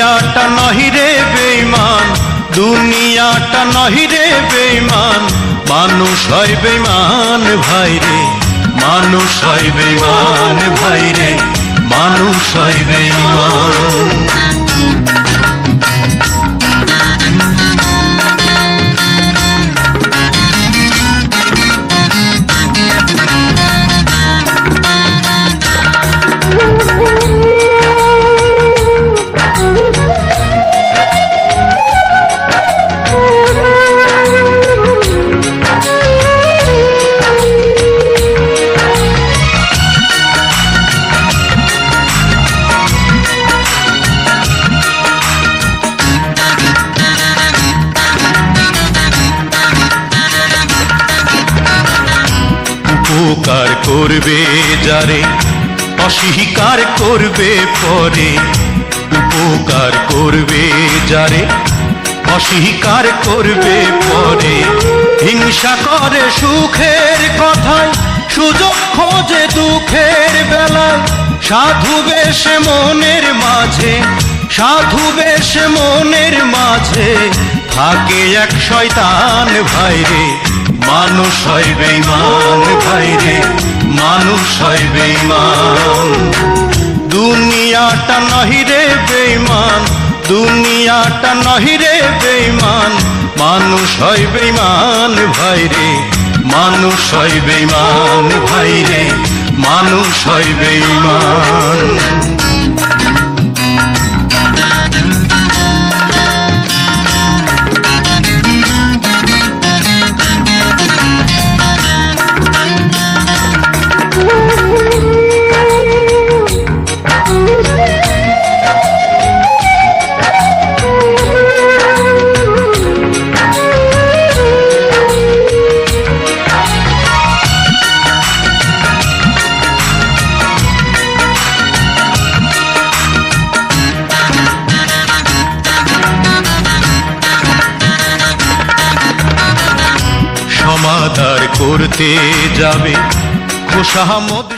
দুনিয়াটা নহিরে বেইমান দুনিয়াটা নহিরে বেইমান মানুষ হয় বেইমান ভাই রে, মানুষ হয় বেইমান ভাই রে, মানুষ হয় বেইমান উপকার করবে যারে, অস্বীকার করবে পরে, উপকার করবে যারে, অস্বীকার করবে পরে। হিংসা করে সুখের কথায়, সুযোগ খোঁজে দুঃখের বেলায়। সাধু বেশ মনের মাঝে, সাধু বেশ মনের মাঝে। থাকে এক শয়তান ভাইরে মানুষ হয় বেইমান ভাইরে, মানুষ হয় বেইমান দুনিয়াটা নহিরে বেইমান দুনিয়াটা নহিরে বেইমান মানুষ হয় বেইমান ভাইরে, মানুষ হয় বেইমান ভাইরে, মানুষ হয় বেইমান সমাধার করতে যাবে। খোসামদ